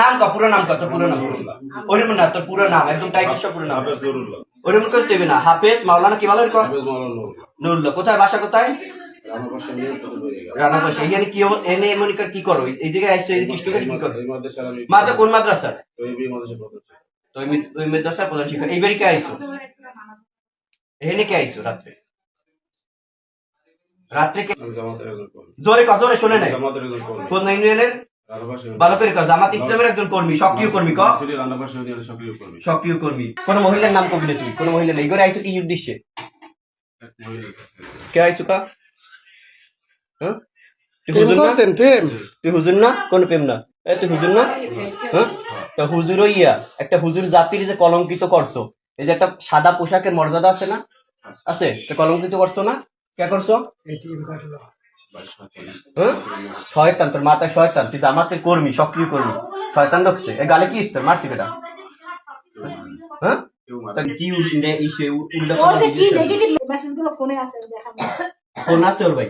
নাম কা পুরো নাম কা তোর পুরো নাম। ওরকম না তোর পুরো নাম একদম টাইপিস পুরো নাম। জরুল্লাহ করতে হবে না। হাফেজ মাওলানা কি বলো এরকম নুরুল্লাহ। নুরুল্লাহ কোথায় বাসা কোথায়? রানা এখানে কি এনে মনিকার কি করো? এই জায়গায় আসছো এই কি করো? মাদ্রা কোন মাদ্রাসা? তো ওই মাদ্রাসার প্রধান শিক্ষক এইবারই কে আইছো? এখানে কে আইছো রাত্রে? রাত্রে কে? জোরে ক জোরে শুনে নাই। কোন ইউনিয়নের ভালো করে ক জামাত ইসলামের একজন কর্মী সক্রিয় কর্মী ক? সক্রিয় কর্মী। সক্রিয় কোন মহিলার নাম কবি না তুই কোন মহিলা নেই। কি উদ্দেশ্যে? কে কা? হ্যাঁ? তুই হুজুর না? প্রেম। তুই হুজুর না? কোন প্রেম না? এ তুই হুজুর না? হ্যাঁ? তা হুজুর ইয়া একটা হুজুর জাতির যে কলঙ্কিত করছ। এই যে একটা সাদা পোশাকের মর্যাদা আছে না? আছে। তা কলঙ্কিত করছ না? কে করছ? শয়তান তোর মাথায় শয়তান তুই জামাতের কর্মী সক্রিয় কর্মী। শয়তান ঢুকছে। এ গালে কি ইস্তার মারছি বেটা হ্যাঁ? কি উল্টে ইসে উল্টা ফোন আছে ওর ভাই?